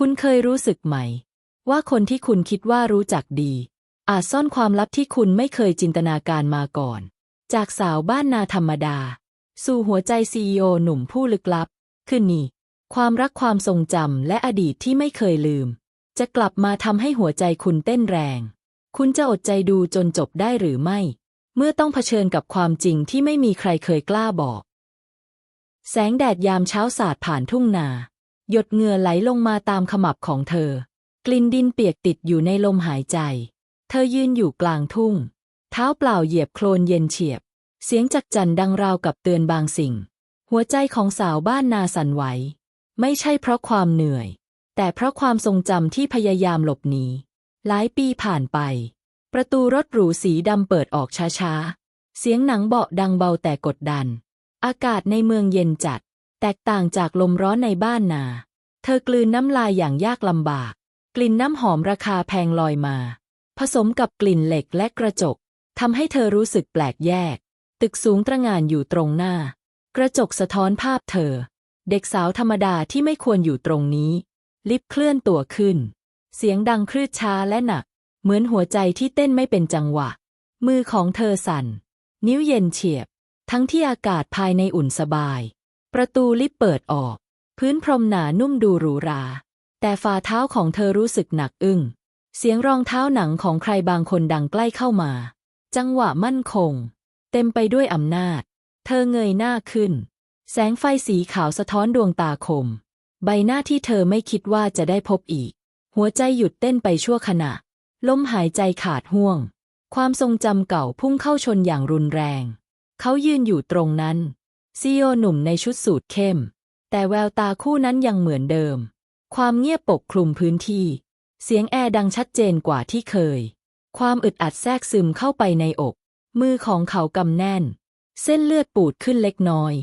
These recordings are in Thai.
คุณเคยรู้สึกไหม ว่าคนที่คุณคิดว่ารู้จักดี อาจซ่อนความลับที่คุณไม่เคยจินตนาการมาก่อน จากสาวบ้านนาธรรมดา สู่หัวใจซีอีโอหนุ่มผู้ลึกลับคือนี่ ความรักความทรงจำและอดีตที่ไม่เคยลืม จะกลับมาทำให้หัวใจคุณเต้นแรง คุณจะอดใจดูจนจบได้หรือไม่ เมื่อต้องเผชิญกับความจริงที่ไม่มีใครเคยกล้าบอก แสงแดดยามเช้าสาดผ่านทุ่งนา หยดเหงื่อไหลลงมาตามขมับของเธอ กลิ่นดินเปียกติดอยู่ในลมหายใจ เธอยืนอยู่กลางทุ่ง เท้าเปล่าเหยียบโคลนเย็นเฉียบ เสียงจักจั่นดังราวกับเตือนบางสิ่ง หัวใจของสาวบ้านนาสั่นไหว ไม่ใช่เพราะความเหนื่อย แต่เพราะความทรงจำที่พยายามหลบหนี หลายปีผ่านไป ประตูรถหรูสีดำเปิดออกช้าๆ เสียงหนังเบาดังเบาแต่กดดัน อากาศในเมืองเย็นจัด แตกต่างจากลมร้อนในบ้านนา เธอกลืนน้ำลายอย่างยากลำบาก กลิ่นน้ำหอมราคาแพงลอยมา ผสมกับกลิ่นเหล็กและกระจกทำให้เธอรู้สึกแปลกแยก ตึกสูงตระงานอยู่ตรงหน้า กระจกสะท้อนภาพเธอ เด็กสาวธรรมดาที่ไม่ควรอยู่ตรงนี้ ลิฟต์เคลื่อนตัวขึ้น เสียงดังคลืดช้าและหนัก เหมือนหัวใจที่เต้นไม่เป็นจังหวะ มือของเธอสั่น นิ้วเย็นเฉียบ ทั้งที่อากาศภายในอุ่นสบาย ประตูลิฟต์เปิดออก พื้นพรมหนานุ่มดูหรูหรา แต่ฝ่าเท้าของเธอรู้สึกหนักอึ้ง เสียงรองเท้าหนังของใครบางคนดังใกล้เข้ามา จังหวะมั่นคง เต็มไปด้วยอำนาจ เธอเงยหน้าขึ้น แสงไฟสีขาวสะท้อนดวงตาคม ใบหน้าที่เธอไม่คิดว่าจะได้พบอีก หัวใจหยุดเต้นไปชั่วขณะ ลมหายใจขาดห่วง ความทรงจำเก่าพุ่งเข้าชนอย่างรุนแรง เขายืนอยู่ตรงนั้น ซีโอหนุ่มในชุดสูทเข้ม แต่แววตาคู่นั้นยังเหมือนเดิม ความเงียบปกคลุมพื้นที่ เสียงแอร์ดังชัดเจนกว่าที่เคย ความอึดอัดแทรกซึมเข้าไปในอก มือของเขากำแน่น เส้นเลือดปูดขึ้นเล็กน้อย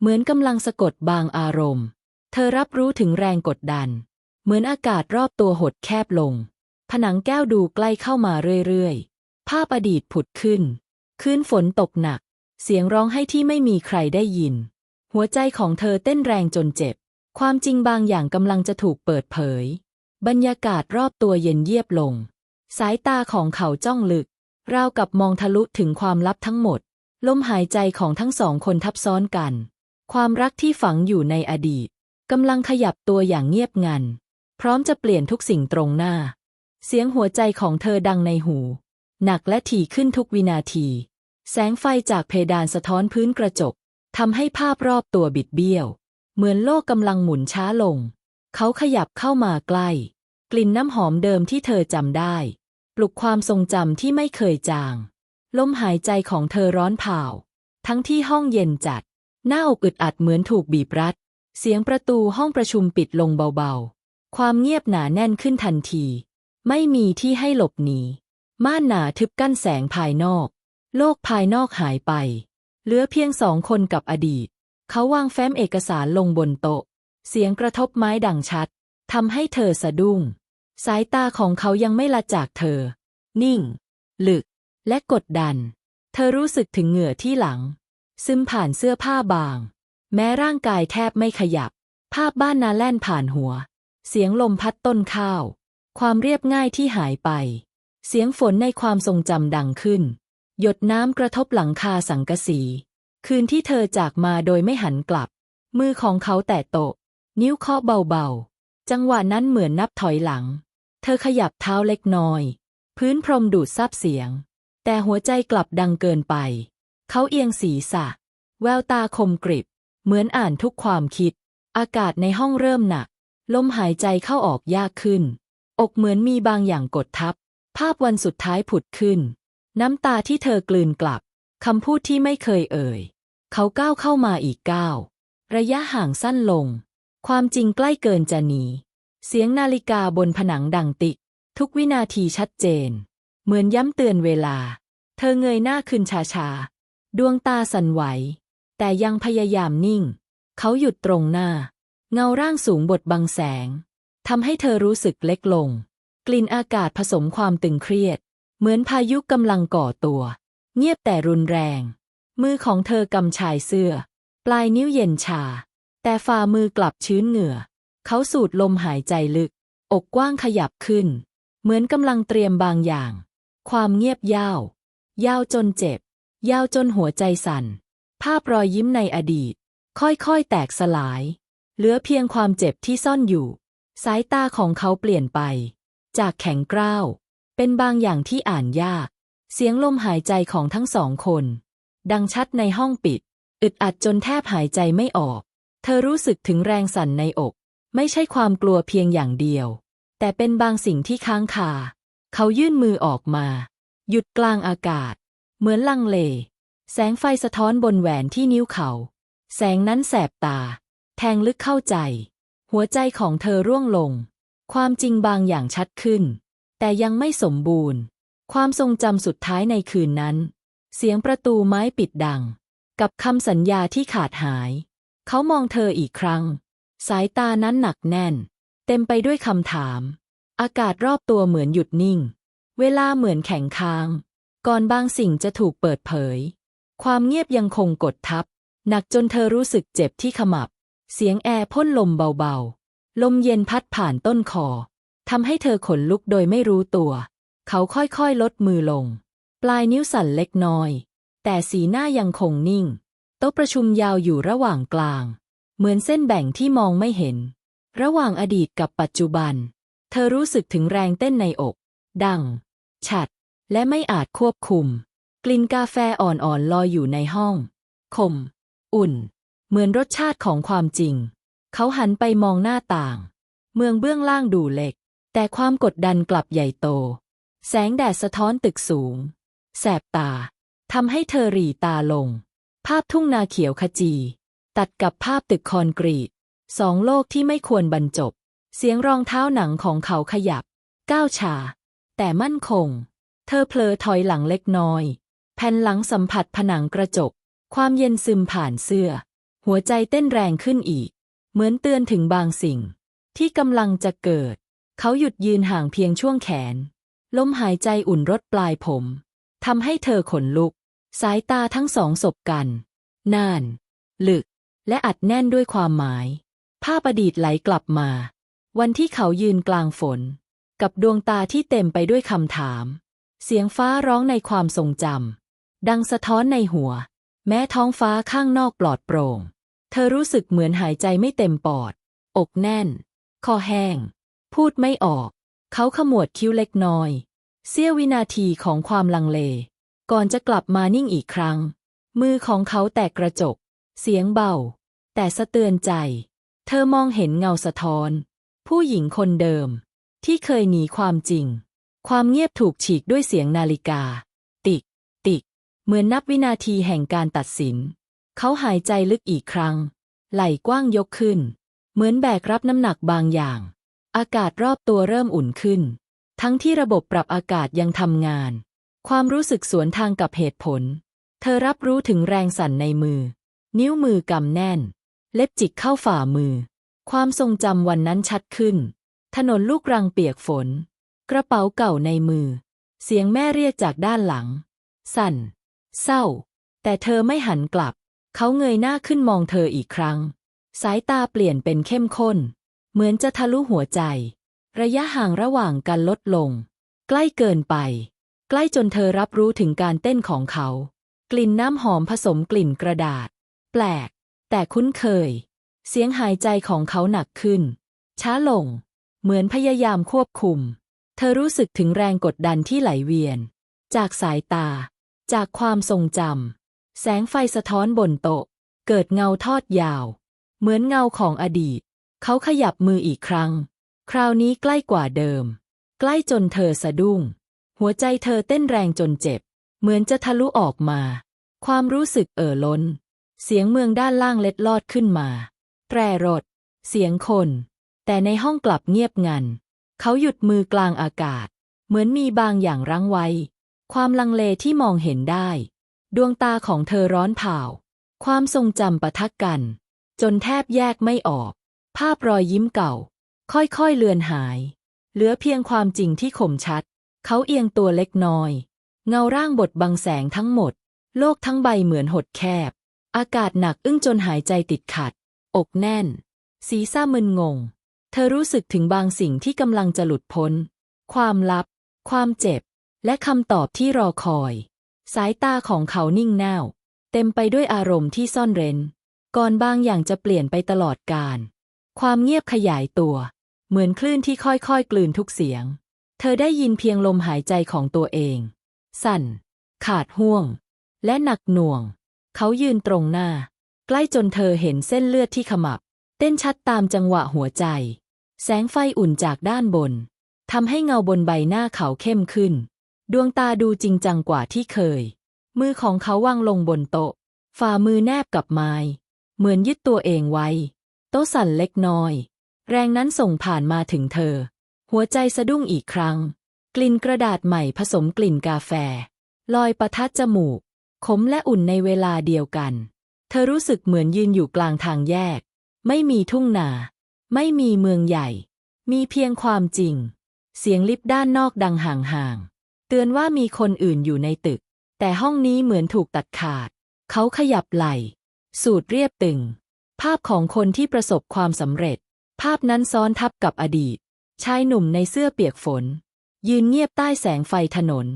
เหมือนกำลังสะกดบางอารมณ์ เธอรับรู้ถึงแรงกดดัน เหมือนอากาศรอบตัวหดแคบลง ผนังแก้วดูใกล้เข้ามาเรื่อยๆภาพอดีตผุดขึ้น คืนฝนตกหนัก เสียงร้องให้ที่ไม่มีใครได้ยิน หัวใจของเธอเต้นแรงจนเจ็บ ความจริงบางอย่างกำลังจะถูกเปิดเผย บรรยากาศรอบตัวเย็นเยียบลง สายตาของเขาจ้องลึก ราวกับมองทะลุถึงความลับทั้งหมด ลมหายใจของทั้งสองคนทับซ้อนกัน ความรักที่ฝังอยู่ในอดีตกำลังขยับตัวอย่างเงียบงัน พร้อมจะเปลี่ยนทุกสิ่งตรงหน้า เสียงหัวใจของเธอดังในหู หนักและถี่ขึ้นทุกวินาที แสงไฟจากเพดานสะท้อนพื้นกระจกทำให้ภาพรอบตัวบิดเบี้ยว เหมือนโลกกำลังหมุนช้าลง เขาขยับเข้ามาใกล้ กลิ่นน้ำหอมเดิมที่เธอจำได้ ปลุกความทรงจำที่ไม่เคยจาง ลมหายใจของเธอร้อนเผาทั้งที่ห้องเย็นจัด หน้าอกอึดอัดเหมือนถูกบีบรัด เสียงประตูห้องประชุมปิดลงเบาๆ ความเงียบหนาแน่นขึ้นทันที ไม่มีที่ให้หลบหนี ม่านหนาทึบกั้นแสงภายนอก โลกภายนอกหายไป เหลือเพียงสองคนกับอดีต เขาวางแฟ้มเอกสารลงบนโต๊ะ เสียงกระทบไม้ดังชัดทำให้เธอสะดุ้ง สายตาของเขายังไม่ละจากเธอ นิ่ง ลึก และกดดัน เธอรู้สึกถึงเหงื่อที่หลัง ซึมผ่านเสื้อผ้าบาง แม้ร่างกายแทบไม่ขยับ ภาพบ้านนาแล่นผ่านหัว เสียงลมพัดต้นข้าว ความเรียบง่ายที่หายไป เสียงฝนในความทรงจำดังขึ้น หยดน้ำกระทบหลังคาสังกะสี คืนที่เธอจากมาโดยไม่หันกลับ มือของเขาแตะโต๊ะนิ้วเคาะเบาๆ จังหวะนั้นเหมือนนับถอยหลัง เธอขยับเท้าเล็กน้อย พื้นพรมดูดซับเสียง แต่หัวใจกลับดังเกินไป เขาเอียงศีรษะ แววตาคมกริบ เหมือนอ่านทุกความคิด อากาศในห้องเริ่มหนัก ลมหายใจเข้าออกยากขึ้น อกเหมือนมีบางอย่างกดทับ ภาพวันสุดท้ายผุดขึ้น น้ำตาที่เธอกลืนกลับคำพูดที่ไม่เคยเอ่ย เขาก้าวเข้ามาอีกก้าว ระยะห่างสั้นลง ความจริงใกล้เกินจะหนี เสียงนาฬิกาบนผนังดังติก ทุกวินาทีชัดเจน เหมือนย้ำเตือนเวลา เธอเงยหน้าขึ้นช้าๆ ดวงตาสั่นไหว แต่ยังพยายามนิ่ง เขาหยุดตรงหน้า เงาร่างสูงบดบังแสงทำให้เธอรู้สึกเล็กลง กลิ่นอากาศผสมความตึงเครียด เหมือนพายุกำลังก่อตัว เงียบแต่รุนแรง มือของเธอกำชายเสื้อ ปลายนิ้วเย็นชา แต่ฝ่ามือกลับชื้นเหงื่อ เขาสูดลมหายใจลึก อกกว้างขยับขึ้น เหมือนกำลังเตรียมบางอย่าง ความเงียบยาวยาวจนเจ็บ ยาวจนหัวใจสั่น ภาพรอยยิ้มในอดีต ค่อยๆแตกสลาย เหลือเพียงความเจ็บที่ซ่อนอยู่ สายตาของเขาเปลี่ยนไป จากแข็งกร้าว เป็นบางอย่างที่อ่านยาก เสียงลมหายใจของทั้งสองคน ดังชัดในห้องปิด อึดอัดจนแทบหายใจไม่ออก เธอรู้สึกถึงแรงสั่นในอก ไม่ใช่ความกลัวเพียงอย่างเดียว แต่เป็นบางสิ่งที่ค้างคา เขายื่นมือออกมา หยุดกลางอากาศ เหมือนลังเล แสงไฟสะท้อนบนแหวนที่นิ้วเขา แสงนั้นแสบตา แทงลึกเข้าใจ หัวใจของเธอร่วงลง ความจริงบางอย่างชัดขึ้น แต่ยังไม่สมบูรณ์ ความทรงจำสุดท้ายในคืนนั้น เสียงประตูไม้ปิดดัง กับคำสัญญาที่ขาดหาย เขามองเธออีกครั้ง สายตานั้นหนักแน่น เต็มไปด้วยคำถาม อากาศรอบตัวเหมือนหยุดนิ่ง เวลาเหมือนแข็งค้าง ก่อนบางสิ่งจะถูกเปิดเผย ความเงียบยังคงกดทับ หนักจนเธอรู้สึกเจ็บที่ขมับ เสียงแอร์พ่นลมเบาๆ ลมเย็นพัดผ่านต้นคอ ทำให้เธอขนลุกโดยไม่รู้ตัว เขาค่อยๆ ลดมือลง ปลายนิ้วสั่นเล็กน้อย แต่สีหน้ายังคงนิ่ง โต๊ะประชุมยาวอยู่ระหว่างกลาง เหมือนเส้นแบ่งที่มองไม่เห็น ระหว่างอดีตกับปัจจุบัน เธอรู้สึกถึงแรงเต้นในอก ดัง ฉัด และไม่อาจควบคุม กลิ่นกาแฟอ่อนๆลอยอยู่ในห้อง คม อุ่น เหมือนรสชาติของความจริง เขาหันไปมองหน้าต่าง เมืองเบื้องล่างดูเล็ก แต่ความกดดันกลับใหญ่โต แสงแดดสะท้อนตึกสูง แสบตาทำให้เธอหรีตาลง ภาพทุ่งนาเขียวขจี ตัดกับภาพตึกคอนกรีต สองโลกที่ไม่ควรบรรจบ เสียงรองเท้าหนังของเขาขยับ ก้าวชา แต่มั่นคง เธอเพลอถอยหลังเล็กน้อย แผ่นหลังสัมผัสผนังกระจก ความเย็นซึมผ่านเสื้อ หัวใจเต้นแรงขึ้นอีก เหมือนเตือนถึงบางสิ่ง ที่กำลังจะเกิด เขาหยุดยืนห่างเพียงช่วงแขน ลมหายใจอุ่นรดปลายผมทำให้เธอขนลุก สายตาทั้งสองสบกัน น่าน ลึก และอัดแน่นด้วยความหมาย ภาพอดีตไหลกลับมา วันที่เขายืนกลางฝน กับดวงตาที่เต็มไปด้วยคำถาม เสียงฟ้าร้องในความทรงจำดังสะท้อนในหัว แม้ท้องฟ้าข้างนอกปลอดโปร่ง เธอรู้สึกเหมือนหายใจไม่เต็มปอด อกแน่น คอแห้ง พูดไม่ออก เขาขมวดคิ้วเล็กน้อย เสี้ยววินาทีของความลังเล ก่อนจะกลับมานิ่งอีกครั้ง มือของเขาแตกกระจก เสียงเบา แต่สะเตือนใจ เธอมองเห็นเงาสะท้อน ผู้หญิงคนเดิม ที่เคยหนีความจริง ความเงียบถูกฉีกด้วยเสียงนาฬิกา ติก ติก เหมือนนับวินาทีแห่งการตัดสิน เขาหายใจลึกอีกครั้ง ไหล่กว้างยกขึ้น เหมือนแบกรับน้ำหนักบางอย่าง อากาศรอบตัวเริ่มอุ่นขึ้น ทั้งที่ระบบปรับอากาศยังทำงาน ความรู้สึกสวนทางกับเหตุผล เธอรับรู้ถึงแรงสั่นในมือ นิ้วมือกำแน่น เล็บจิกเข้าฝ่ามือ ความทรงจำวันนั้นชัดขึ้น ถนนลูกรังเปียกฝน กระเป๋าเก่าในมือ เสียงแม่เรียกจากด้านหลัง สั่น เศร้า แต่เธอไม่หันกลับ เขาเงยหน้าขึ้นมองเธออีกครั้ง สายตาเปลี่ยนเป็นเข้มข้น เหมือนจะทะลุหัวใจ ระยะห่างระหว่างกันลดลง ใกล้เกินไป ใกล้จนเธอรับรู้ถึงการเต้นของเขา กลิ่นน้ำหอมผสมกลิ่นกระดาษ แปลก แต่คุ้นเคย เสียงหายใจของเขาหนักขึ้น ช้าลง เหมือนพยายามควบคุม เธอรู้สึกถึงแรงกดดันที่ไหลเวียน จากสายตา จากความทรงจำแสงไฟสะท้อนบนโต๊ะเกิดเงาทอดยาว เหมือนเงาของอดีต เขาขยับมืออีกครั้ง คราวนี้ใกล้กว่าเดิม ใกล้จนเธอสะดุ้ง หัวใจเธอเต้นแรงจนเจ็บ เหมือนจะทะลุออกมา ความรู้สึกเอ่อล้น เสียงเมืองด้านล่างเล็ดลอดขึ้นมา แตรรถ เสียงคน แต่ในห้องกลับเงียบงัน เขาหยุดมือกลางอากาศ เหมือนมีบางอย่างรั้งไว้ ความลังเลที่มองเห็นได้ ดวงตาของเธอร้อนเผาความทรงจำปะทักกัน จนแทบแยกไม่ออก ภาพรอยยิ้มเก่า ค่อยๆเลือนหาย เหลือเพียงความจริงที่คมชัด เขาเอียงตัวเล็กน้อย เงาร่างบดบังแสงทั้งหมด โลกทั้งใบเหมือนหดแคบ อากาศหนักอึ้งจนหายใจติดขัด อกแน่นศีรษะมึนงง เธอรู้สึกถึงบางสิ่งที่กำลังจะหลุดพ้น ความลับ ความเจ็บ และคำตอบที่รอคอย สายตาของเขานิ่งแน่ว เต็มไปด้วยอารมณ์ที่ซ่อนเร้น ก่อนบางอย่างจะเปลี่ยนไปตลอดกาล ความเงียบขยายตัว เหมือนคลื่นที่ค่อยๆ กลืนทุกเสียง เธอได้ยินเพียงลมหายใจของตัวเอง สั่น ขาดห่วง และหนักหน่วง เขายืนตรงหน้า ใกล้จนเธอเห็นเส้นเลือดที่ขมับ เต้นชัดตามจังหวะหัวใจ แสงไฟอุ่นจากด้านบนทำให้เงาบนใบหน้าเขาเข้มขึ้น ดวงตาดูจริงจังกว่าที่เคย มือของเขาวางลงบนโต๊ะ ฝ่ามือแนบกับไม้ เหมือนยึดตัวเองไว้ โต๊ะสั่นเล็กน้อย แรงนั้นส่งผ่านมาถึงเธอ หัวใจสะดุ้งอีกครั้ง กลิ่นกระดาษใหม่ผสมกลิ่นกาแฟ ลอยประทัดจมูก ขมและอุ่นในเวลาเดียวกัน เธอรู้สึกเหมือนยืนอยู่กลางทางแยก ไม่มีทุ่งนา ไม่มีเมืองใหญ่ มีเพียงความจริง เสียงลิฟต์ด้านนอกดังห่างๆ เตือนว่ามีคนอื่นอยู่ในตึก แต่ห้องนี้เหมือนถูกตัดขาด เขาขยับไหล่ สูดเรียบตึง ภาพของคนที่ประสบความสำเร็จ ภาพนั้นซ้อนทับกับอดีต ชายหนุ่มในเสื้อเปียกฝน ยืนเงียบใต้แสงไฟถนน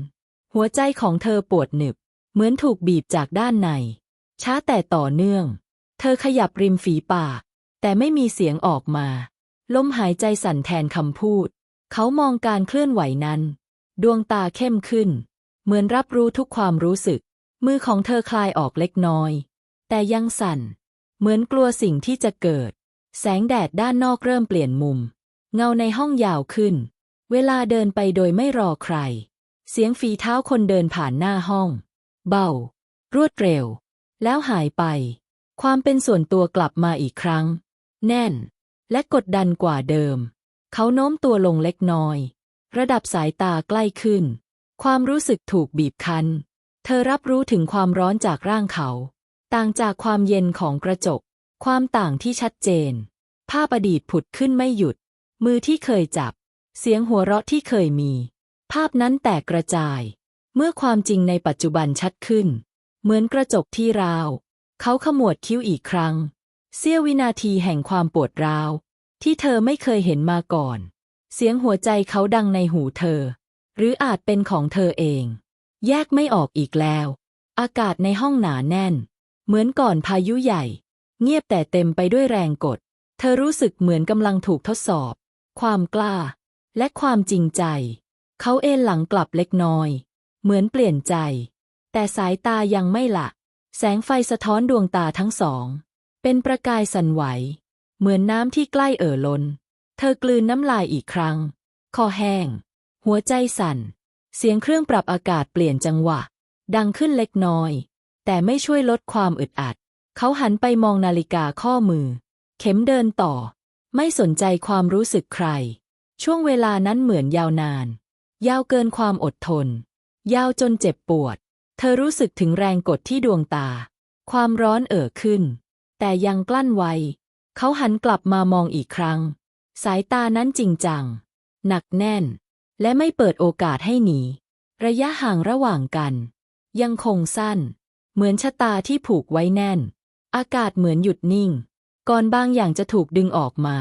หัวใจของเธอปวดหนึบ เหมือนถูกบีบจากด้านใน ช้าแต่ต่อเนื่อง เธอขยับริมฝีปาก แต่ไม่มีเสียงออกมา ลมหายใจสั่นแทนคำพูด เขามองการเคลื่อนไหวนั้น ดวงตาเข้มขึ้น เหมือนรับรู้ทุกความรู้สึก มือของเธอคลายออกเล็กน้อย แต่ยังสั่น เหมือนกลัวสิ่งที่จะเกิด แสงแดดด้านนอกเริ่มเปลี่ยนมุม เงาในห้องยาวขึ้น เวลาเดินไปโดยไม่รอใคร เสียงฝีเท้าคนเดินผ่านหน้าห้อง เบา รวดเร็ว แล้วหายไป ความเป็นส่วนตัวกลับมาอีกครั้ง แน่น และกดดันกว่าเดิม เขาโน้มตัวลงเล็กน้อย ระดับสายตาใกล้ขึ้น ความรู้สึกถูกบีบคั้น เธอรับรู้ถึงความร้อนจากร่างเขา ต่างจากความเย็นของกระจก ความต่างที่ชัดเจน ภาพอดีตผุดขึ้นไม่หยุด มือที่เคยจับ เสียงหัวเราะที่เคยมี ภาพนั้นแตกกระจาย เมื่อความจริงในปัจจุบันชัดขึ้น เหมือนกระจกที่ราว เขาขมวดคิ้วอีกครั้ง เสี้ยววินาทีแห่งความปวดร้าว ที่เธอไม่เคยเห็นมาก่อน เสียงหัวใจเขาดังในหูเธอ หรืออาจเป็นของเธอเอง แยกไม่ออกอีกแล้ว อากาศในห้องหนาแน่น เหมือนก่อนพายุใหญ่ เงียบแต่เต็มไปด้วยแรงกด เธอรู้สึกเหมือนกำลังถูกทดสอบ ความกล้า และความจริงใจ เขาเอนหลังกลับเล็กน้อย เหมือนเปลี่ยนใจ แต่สายตายังไม่ละ แสงไฟสะท้อนดวงตาทั้งสอง เป็นประกายสั่นไหว เหมือนน้ำที่ใกล้เอ่อล้น เธอกลืนน้ำลายอีกครั้ง คอแห้ง หัวใจสั่น เสียงเครื่องปรับอากาศเปลี่ยนจังหวะ ดังขึ้นเล็กน้อย แต่ไม่ช่วยลดความอึดอัด เขาหันไปมองนาฬิกาข้อมือ เข็มเดินต่อ ไม่สนใจความรู้สึกใคร ช่วงเวลานั้นเหมือนยาวนาน ยาวเกินความอดทน ยาวจนเจ็บปวด เธอรู้สึกถึงแรงกดที่ดวงตา ความร้อนเอ่อขึ้น แต่ยังกลั้นไว้ เขาหันกลับมามองอีกครั้ง สายตานั้นจริงจัง หนักแน่น และไม่เปิดโอกาสให้หนี ระยะห่างระหว่างกัน ยังคงสั้น เหมือนชะตาที่ผูกไว้แน่น อากาศเหมือนหยุดนิ่ง ก่อนบางอย่างจะถูกดึงออกมา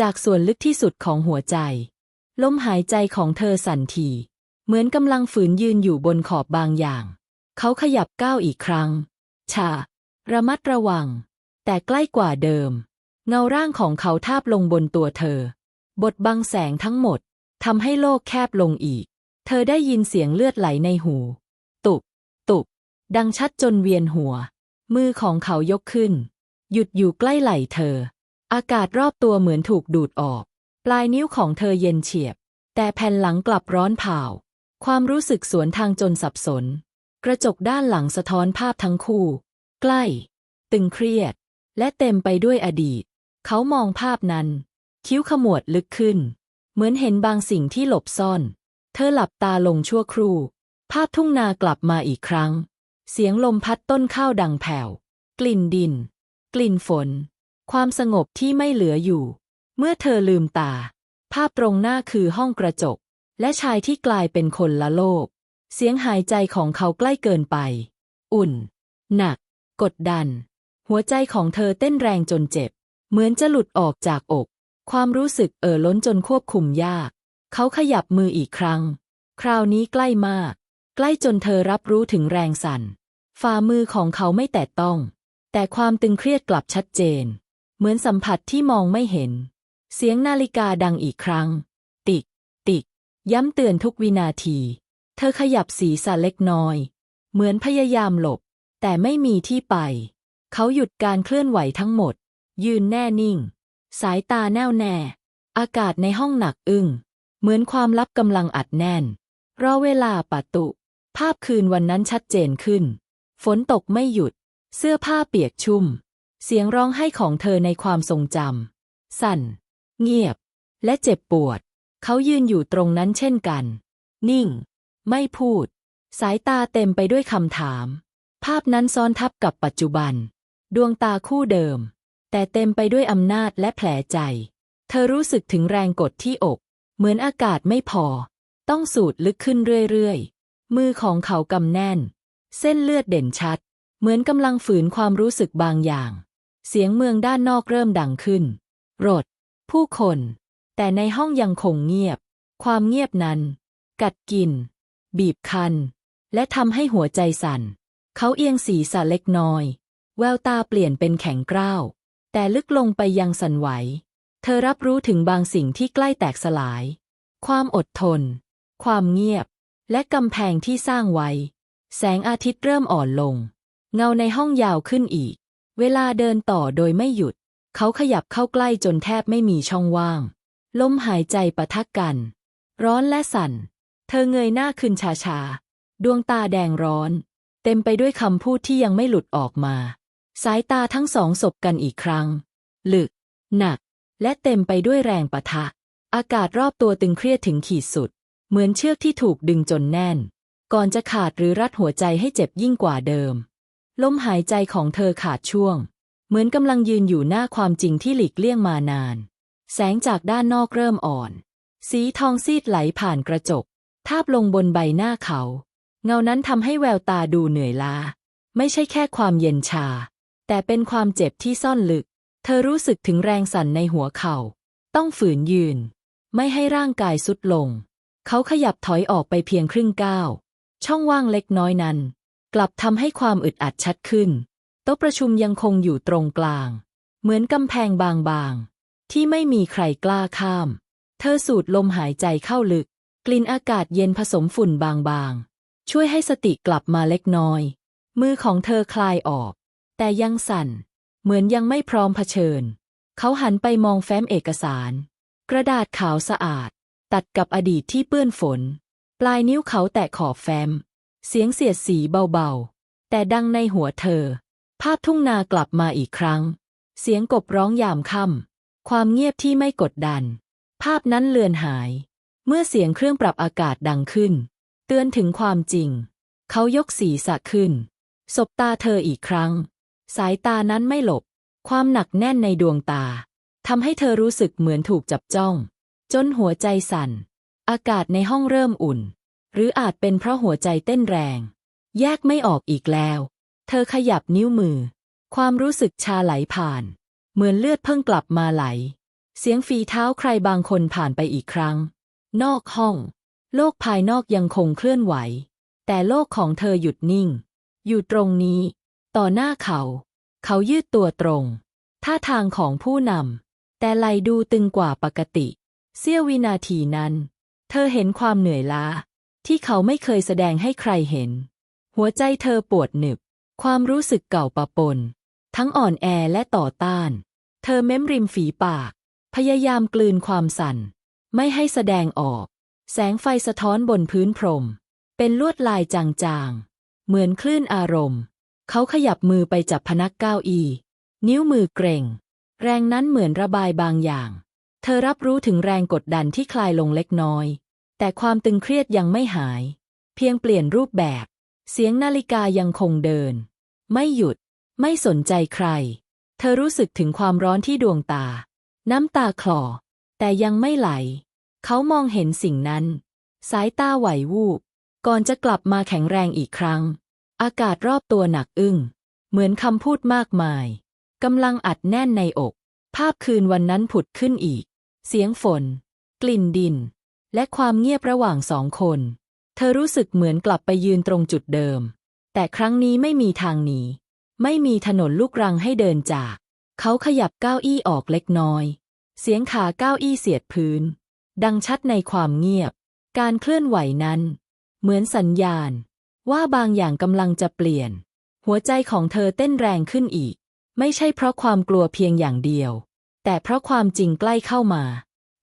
จากส่วนลึกที่สุดของหัวใจ ลมหายใจของเธอสั่นที เหมือนกำลังฝืนยืนอยู่บนขอบบางอย่าง เขาขยับก้าวอีกครั้ง ชา ระมัดระวัง แต่ใกล้กว่าเดิม เงาร่างของเขาทาบลงบนตัวเธอ บทบังแสงทั้งหมดทำให้โลกแคบลงอีก เธอได้ยินเสียงเลือดไหลในหู ดังชัดจนเวียนหัว มือของเขายกขึ้น หยุดอยู่ใกล้ไหล่เธอ อากาศรอบตัวเหมือนถูกดูดออก ปลายนิ้วของเธอเย็นเฉียบ แต่แผ่นหลังกลับร้อนเผาความรู้สึกสวนทางจนสับสน กระจกด้านหลังสะท้อนภาพทั้งคู่ ใกล้ ตึงเครียด และเต็มไปด้วยอดีต เขามองภาพนั้น คิ้วขมวดลึกขึ้น เหมือนเห็นบางสิ่งที่หลบซ่อน เธอหลับตาลงชั่วครู่ ภาพทุ่งนากลับมาอีกครั้ง เสียงลมพัดต้นข้าวดังแผ่ว กลิ่นดิน กลิ่นฝน ความสงบที่ไม่เหลืออยู่ เมื่อเธอลืมตา ภาพตรงหน้าคือห้องกระจก และชายที่กลายเป็นคนละโลก เสียงหายใจของเขาใกล้เกินไป อุ่น หนัก กดดัน หัวใจของเธอเต้นแรงจนเจ็บ เหมือนจะหลุดออกจากอก ความรู้สึกเอ่อล้นจนควบคุมยาก เขาขยับมืออีกครั้ง คราวนี้ใกล้มาก ใกล้จนเธอรับรู้ถึงแรงสั่น ฝ่ามือของเขาไม่แตะต้อง แต่ความตึงเครียดกลับชัดเจน เหมือนสัมผัสที่มองไม่เห็น เสียงนาฬิกาดังอีกครั้ง ติก ติก ย้ำเตือนทุกวินาที เธอขยับศีรษะเล็กน้อย เหมือนพยายามหลบ แต่ไม่มีที่ไป เขาหยุดการเคลื่อนไหวทั้งหมด ยืนแน่นิ่ง สายตาแน่วแน่ อากาศในห้องหนักอึ้ง เหมือนความลับกำลังอัดแน่น รอเวลาปะตุ ภาพคืนวันนั้นชัดเจนขึ้น ฝนตกไม่หยุด เสื้อผ้าเปียกชุ่ม เสียงร้องไห้ของเธอในความทรงจำ สั่น เงียบ และเจ็บปวด เขายืนอยู่ตรงนั้นเช่นกัน นิ่ง ไม่พูด สายตาเต็มไปด้วยคำถาม ภาพนั้นซ้อนทับกับปัจจุบัน ดวงตาคู่เดิม แต่เต็มไปด้วยอำนาจและแผลใจ เธอรู้สึกถึงแรงกดที่อก เหมือนอากาศไม่พอ ต้องสูดลึกขึ้นเรื่อยๆ มือของเขากำแน่น เส้นเลือดเด่นชัด เหมือนกำลังฝืนความรู้สึกบางอย่าง เสียงเมืองด้านนอกเริ่มดังขึ้น รถ ผู้คน แต่ในห้องยังคงเงียบ ความเงียบนั้น กัดกิน บีบคั้น และทำให้หัวใจสั่น เขาเอียงศีรษะเล็กน้อย แววตาเปลี่ยนเป็นแข็งกร้าว แต่ลึกลงไปยังสั่นไหว เธอรับรู้ถึงบางสิ่งที่ใกล้แตกสลาย ความอดทน ความเงียบ และกำแพงที่สร้างไว้ แสงอาทิตย์เริ่มอ่อนลง เงาในห้องยาวขึ้นอีก เวลาเดินต่อโดยไม่หยุด เขาขยับเข้าใกล้จนแทบไม่มีช่องว่าง ลมหายใจปะทะกัน ร้อนและสั่น เธอเงยหน้าขึ้นช้าๆ ดวงตาแดงร้อน เต็มไปด้วยคำพูดที่ยังไม่หลุดออกมา สายตาทั้งสองสบกันอีกครั้ง ลึก หนัก และเต็มไปด้วยแรงปะทะ อากาศรอบตัวตึงเครียดถึงขีดสุด เหมือนเชือกที่ถูกดึงจนแน่น ก่อนจะขาดหรือรัดหัวใจให้เจ็บยิ่งกว่าเดิม ลมหายใจของเธอขาดช่วง เหมือนกำลังยืนอยู่หน้าความจริงที่หลีกเลี่ยงมานาน แสงจากด้านนอกเริ่มอ่อน สีทองซีดไหลผ่านกระจก ทาบลงบนใบหน้าเขา เงานั้นทำให้แววตาดูเหนื่อยล้า ไม่ใช่แค่ความเย็นชา แต่เป็นความเจ็บที่ซ่อนลึก เธอรู้สึกถึงแรงสั่นในหัวเขา่า ต้องฝืนยืน ไม่ให้ร่างกายสุดลง เขาขยับถอยออกไปเพียงครึ่งก้าว ช่องว่างเล็กน้อยนั้น กลับทำให้ความอึดอัดชัดขึ้น โต๊ะประชุมยังคงอยู่ตรงกลาง เหมือนกำแพงบางๆ ที่ไม่มีใครกล้าข้าม เธอสูดลมหายใจเข้าลึก กลิ่นอากาศเย็นผสมฝุ่นบางๆ ช่วยให้สติกลับมาเล็กน้อย มือของเธอคลายออก แต่ยังสั่น เหมือนยังไม่พร้อมเผชิญ เขาหันไปมองแฟ้มเอกสาร กระดาษขาวสะอาด ตัดกับอดีตที่เปื้อนฝน ปลายนิ้วเขาแตะขอบแฟ้ม เสียงเสียดสีเบาๆ แต่ดังในหัวเธอ ภาพทุ่งนากลับมาอีกครั้ง เสียงกบร้องยามค่ำ ความเงียบที่ไม่กดดัน ภาพนั้นเลือนหาย เมื่อเสียงเครื่องปรับอากาศดังขึ้น เตือนถึงความจริง เขายกศีรษะขึ้น สบตาเธออีกครั้ง สายตานั้นไม่หลบ ความหนักแน่นในดวงตาทำให้เธอรู้สึกเหมือนถูกจับจ้อง จนหัวใจสั่น อากาศในห้องเริ่มอุ่น หรืออาจเป็นเพราะหัวใจเต้นแรง แยกไม่ออกอีกแล้ว เธอขยับนิ้วมือ ความรู้สึกชาไหลผ่าน เหมือนเลือดเพิ่งกลับมาไหล เสียงฝีเท้าใครบางคนผ่านไปอีกครั้ง นอกห้อง โลกภายนอกยังคงเคลื่อนไหว แต่โลกของเธอหยุดนิ่ง อยู่ตรงนี้ ต่อหน้าเขา เขายืดตัวตรงท่าทางของผู้นำแต่ไหลดูตึงกว่าปกติ เสี้ยววินาทีนั้น เธอเห็นความเหนื่อยล้า ที่เขาไม่เคยแสดงให้ใครเห็น หัวใจเธอปวดหนึบ ความรู้สึกเก่าปะปน ทั้งอ่อนแอและต่อต้าน เธอเม้มริมฝีปาก พยายามกลืนความสั่น ไม่ให้แสดงออก แสงไฟสะท้อนบนพื้นพรม เป็นลวดลายจางๆ เหมือนคลื่นอารมณ์ เขาขยับมือไปจับพนักเก้าอี้ นิ้วมือเกร็ง แรงนั้นเหมือนระบายบางอย่าง เธอรับรู้ถึงแรงกดดันที่คลายลงเล็กน้อย แต่ความตึงเครียดยังไม่หาย เพียงเปลี่ยนรูปแบบ เสียงนาฬิกายังคงเดิน ไม่หยุด ไม่สนใจใคร เธอรู้สึกถึงความร้อนที่ดวงตา น้ำตาคลอ แต่ยังไม่ไหล เขามองเห็นสิ่งนั้น สายตาไหววูบ ก่อนจะกลับมาแข็งแรงอีกครั้ง อากาศรอบตัวหนักอึ้ง เหมือนคำพูดมากมายกำลังอัดแน่นในอก ภาพคืนวันนั้นผุดขึ้นอีก เสียงฝน กลิ่นดิน และความเงียบระหว่างสองคน เธอรู้สึกเหมือนกลับไปยืนตรงจุดเดิม แต่ครั้งนี้ไม่มีทางหนี ไม่มีถนนลูกรังให้เดินจาก เขาขยับเก้าอี้ออกเล็กน้อย เสียงขาเก้าอี้เสียดพื้น ดังชัดในความเงียบ การเคลื่อนไหวนั้น เหมือนสัญญาณ ว่าบางอย่างกำลังจะเปลี่ยน หัวใจของเธอเต้นแรงขึ้นอีก ไม่ใช่เพราะความกลัวเพียงอย่างเดียว แต่เพราะความจริงใกล้เข้ามา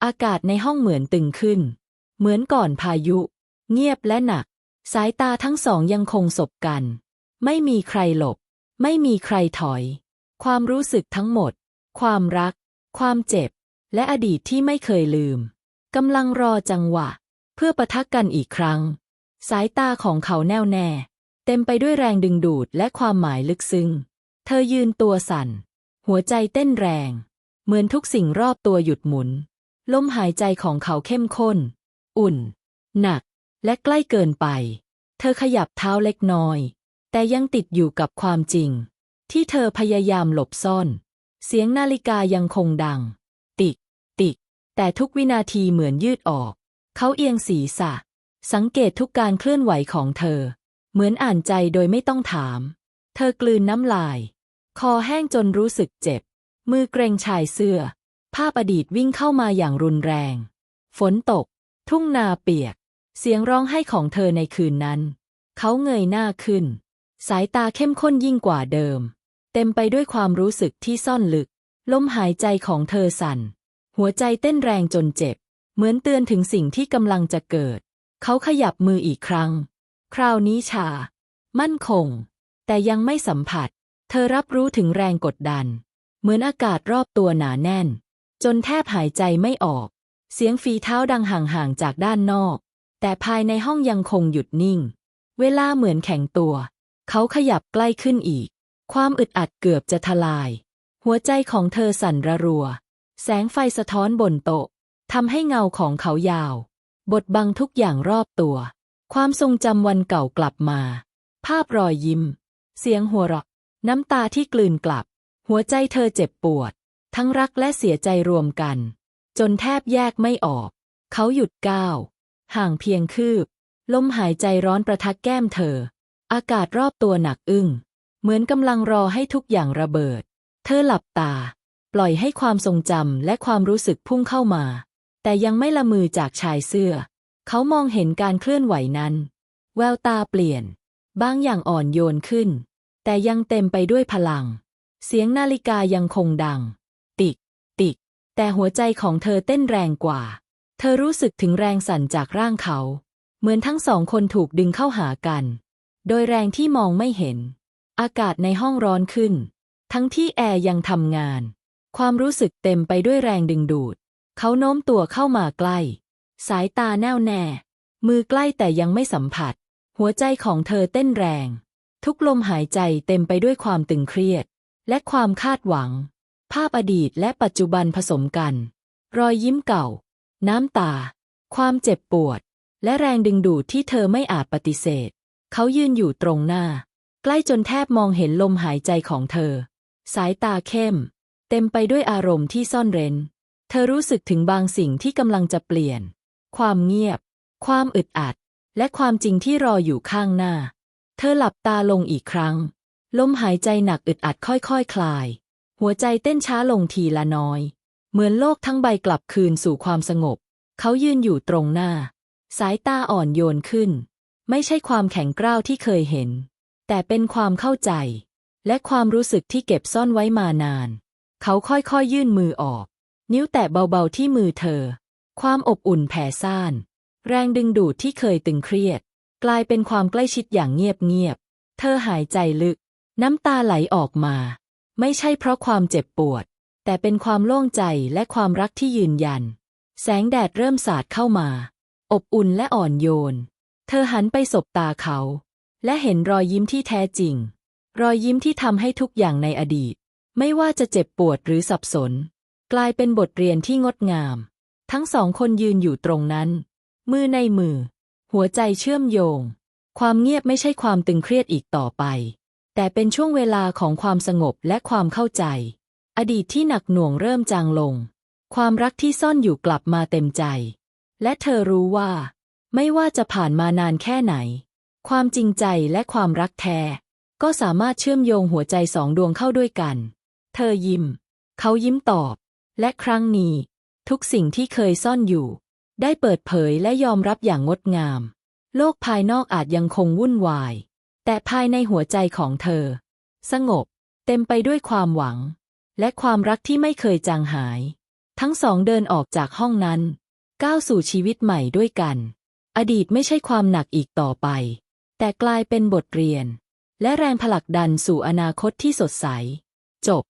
อากาศในห้องเหมือนตึงขึ้น เหมือนก่อนพายุ เงียบและหนัก สายตาทั้งสองยังคงสบกัน ไม่มีใครหลบ ไม่มีใครถอย ความรู้สึกทั้งหมด ความรัก ความเจ็บ และอดีตที่ไม่เคยลืมกำลังรอจังหวะ เพื่อปะทะกันอีกครั้ง สายตาของเขาแน่วแน่ เต็มไปด้วยแรงดึงดูดและความหมายลึกซึ้ง เธอยืนตัวสั่น หัวใจเต้นแรง เหมือนทุกสิ่งรอบตัวหยุดหมุน ลมหายใจของเขาเข้มข้น อุ่น หนัก และใกล้เกินไป เธอขยับเท้าเล็กน้อย แต่ยังติดอยู่กับความจริง ที่เธอพยายามหลบซ่อน เสียงนาฬิกายังคงดัง ติก ติก แต่ทุกวินาทีเหมือนยืดออก เขาเอียงศีรษะ สังเกตทุกการเคลื่อนไหวของเธอ เหมือนอ่านใจโดยไม่ต้องถาม เธอกลืนน้ำลาย คอแห้งจนรู้สึกเจ็บ มือเกรงชายเสื้อ ภาพอดีตวิ่งเข้ามาอย่างรุนแรง ฝนตก ทุ่งนาเปียก เสียงร้องไห้ของเธอในคืนนั้น เขาเงยหน้าขึ้น สายตาเข้มข้นยิ่งกว่าเดิม เต็มไปด้วยความรู้สึกที่ซ่อนลึก ลมหายใจของเธอสั่น หัวใจเต้นแรงจนเจ็บ เหมือนเตือนถึงสิ่งที่กำลังจะเกิด เขาขยับมืออีกครั้ง คราวนี้ชา มั่นคง แต่ยังไม่สัมผัส เธอรับรู้ถึงแรงกดดัน เหมือนอากาศรอบตัวหนาแน่น จนแทบหายใจไม่ออก เสียงฝีเท้าดังห่างๆจากด้านนอก แต่ภายในห้องยังคงหยุดนิ่ง เวลาเหมือนแข็งตัว เขาขยับใกล้ขึ้นอีก ความอึดอัดเกือบจะทลาย หัวใจของเธอสั่นระรัว แสงไฟสะท้อนบนโต๊ะทำให้เงาของเขายาวบดบังทุกอย่างรอบตัว ความทรงจำวันเก่ากลับมา ภาพรอยยิ้ม เสียงหัวเราะ น้ำตาที่กลืนกลับ หัวใจเธอเจ็บปวด ทั้งรักและเสียใจรวมกัน จนแทบแยกไม่ออก เขาหยุดก้าว ห่างเพียงคืบ ลมหายใจร้อนประทักแก้มเธอ อากาศรอบตัวหนักอึ้ง เหมือนกำลังรอให้ทุกอย่างระเบิด เธอหลับตา ปล่อยให้ความทรงจำและความรู้สึกพุ่งเข้ามา แต่ยังไม่ละมือจากชายเสื้อ เขามองเห็นการเคลื่อนไหวนั้น แววตาเปลี่ยน บางอย่างอ่อนโยนขึ้น แต่ยังเต็มไปด้วยพลัง เสียงนาฬิกายังคงดัง ติก ติก แต่หัวใจของเธอเต้นแรงกว่า เธอรู้สึกถึงแรงสั่นจากร่างเขา เหมือนทั้งสองคนถูกดึงเข้าหากัน โดยแรงที่มองไม่เห็น อากาศในห้องร้อนขึ้น ทั้งที่แอร์ยังทำงาน ความรู้สึกเต็มไปด้วยแรงดึงดูด เขาโน้มตัวเข้ามาใกล้ สายตาแน่วแน่ มือใกล้แต่ยังไม่สัมผัส หัวใจของเธอเต้นแรง ทุกลมหายใจเต็มไปด้วยความตึงเครียด และความคาดหวัง ภาพอดีตและปัจจุบันผสมกัน รอยยิ้มเก่า น้ำตา ความเจ็บปวด และแรงดึงดูดที่เธอไม่อาจปฏิเสธ เขายืนอยู่ตรงหน้า ใกล้จนแทบมองเห็นลมหายใจของเธอ สายตาเข้ม เต็มไปด้วยอารมณ์ที่ซ่อนเร้น เธอรู้สึกถึงบางสิ่งที่กำลังจะเปลี่ยน ความเงียบ ความอึดอัด และความจริงที่รออยู่ข้างหน้า เธอหลับตาลงอีกครั้ง ลมหายใจหนักอึดอัดค่อยๆคคลาย หัวใจเต้นช้าลงทีละน้อย เหมือนโลกทั้งใบกลับคืนสู่ความสงบ เขายืนอยู่ตรงหน้า สายตาอ่อนโยนขึ้น ไม่ใช่ความแข็งกร้าวที่เคยเห็น แต่เป็นความเข้าใจ และความรู้สึกที่เก็บซ่อนไว้มานาน เขาค่อยๆยยื่นมือออก นิ้วแตะเบาๆที่มือเธอ ความอบอุ่นแผ่ซ่าน แรงดึงดูดที่เคยตึงเครียด กลายเป็นความใกล้ชิดอย่างเงียบๆเธอหายใจลึก น้ำตาไหลออกมา ไม่ใช่เพราะความเจ็บปวด แต่เป็นความโล่งใจและความรักที่ยืนยัน แสงแดดเริ่มสาดเข้ามา อบอุ่นและอ่อนโยน เธอหันไปสบตาเขา และเห็นรอยยิ้มที่แท้จริง รอยยิ้มที่ทำให้ทุกอย่างในอดีต ไม่ว่าจะเจ็บปวดหรือสับสน กลายเป็นบทเรียนที่งดงาม ทั้งสองคนยืนอยู่ตรงนั้น มือในมือ หัวใจเชื่อมโยง ความเงียบไม่ใช่ความตึงเครียดอีกต่อไป แต่เป็นช่วงเวลาของความสงบและความเข้าใจ อดีตที่หนักหน่วงเริ่มจางลง ความรักที่ซ่อนอยู่กลับมาเต็มใจ และเธอรู้ว่า ไม่ว่าจะผ่านมานานแค่ไหน ความจริงใจและความรักแท้ ก็สามารถเชื่อมโยงหัวใจสองดวงเข้าด้วยกัน เธอยิ้ม เขายิ้มตอบ และครั้งนี้ ทุกสิ่งที่เคยซ่อนอยู่ ได้เปิดเผยและยอมรับอย่างงดงาม โลกภายนอกอาจยังคงวุ่นวาย แต่ภายในหัวใจของเธอ สงบ เต็มไปด้วยความหวัง และความรักที่ไม่เคยจางหาย ทั้งสองเดินออกจากห้องนั้น ก้าวสู่ชีวิตใหม่ด้วยกัน อดีตไม่ใช่ความหนักอีกต่อไป แต่กลายเป็นบทเรียน และแรงผลักดันสู่อนาคตที่สดใส จบ